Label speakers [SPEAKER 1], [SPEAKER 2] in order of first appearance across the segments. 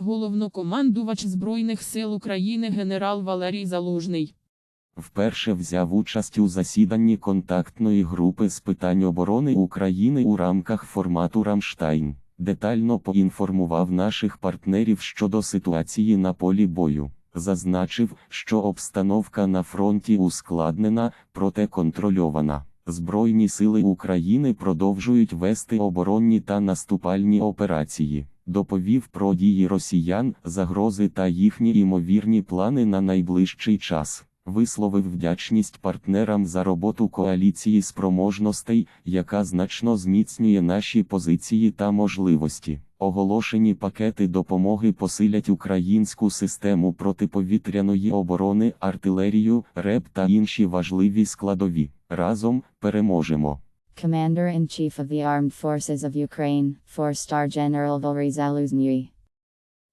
[SPEAKER 1] Головнокомандувач Збройних сил України генерал Валерій Залужний.
[SPEAKER 2] Вперше взяв участь у засіданні контактної групи з питань оборони України у рамках формату Рамштайн. Детально поінформував наших партнерів щодо ситуації на полі бою. Зазначив, що обстановка на фронті ускладнена, проте контрольована. Збройні сили України продовжують вести оборонні та наступальні операції. Доповів про дії росіян, загрози та їхні імовірні плани на найближчий час. Висловив вдячність партнерам за роботу коаліції спроможностей, яка значно зміцнює наші позиції та можливості. Оголошені пакети допомоги посилять українську систему протиповітряної оборони, артилерію, РЕП та інші важливі складові. Разом переможемо.
[SPEAKER 3] Commander-in-Chief of the Armed Forces of Ukraine, 4-star General Valery Zaluzny.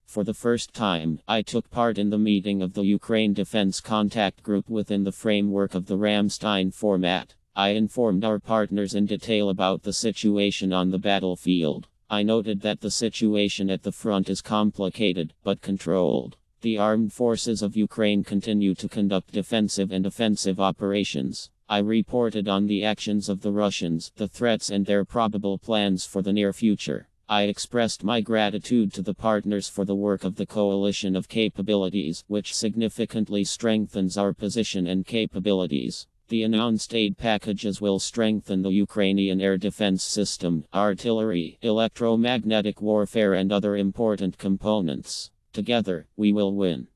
[SPEAKER 4] For the first time, I took part in the meeting of the Ukraine Defense Contact Group within the framework of the Ramstein format. I informed our partners in detail about the situation on the battlefield. I noted that the situation at the front is complicated, but controlled. The armed forces of Ukraine continue to conduct defensive and offensive operations. I reported on the actions of the Russians, the threats, and their probable plans for the near future. I expressed my gratitude to the partners for the work of the coalition of capabilities, which significantly strengthens our position and capabilities. The announced aid packages will strengthen the Ukrainian air defense system, artillery, electromagnetic warfare, and other important components. Together, we will win.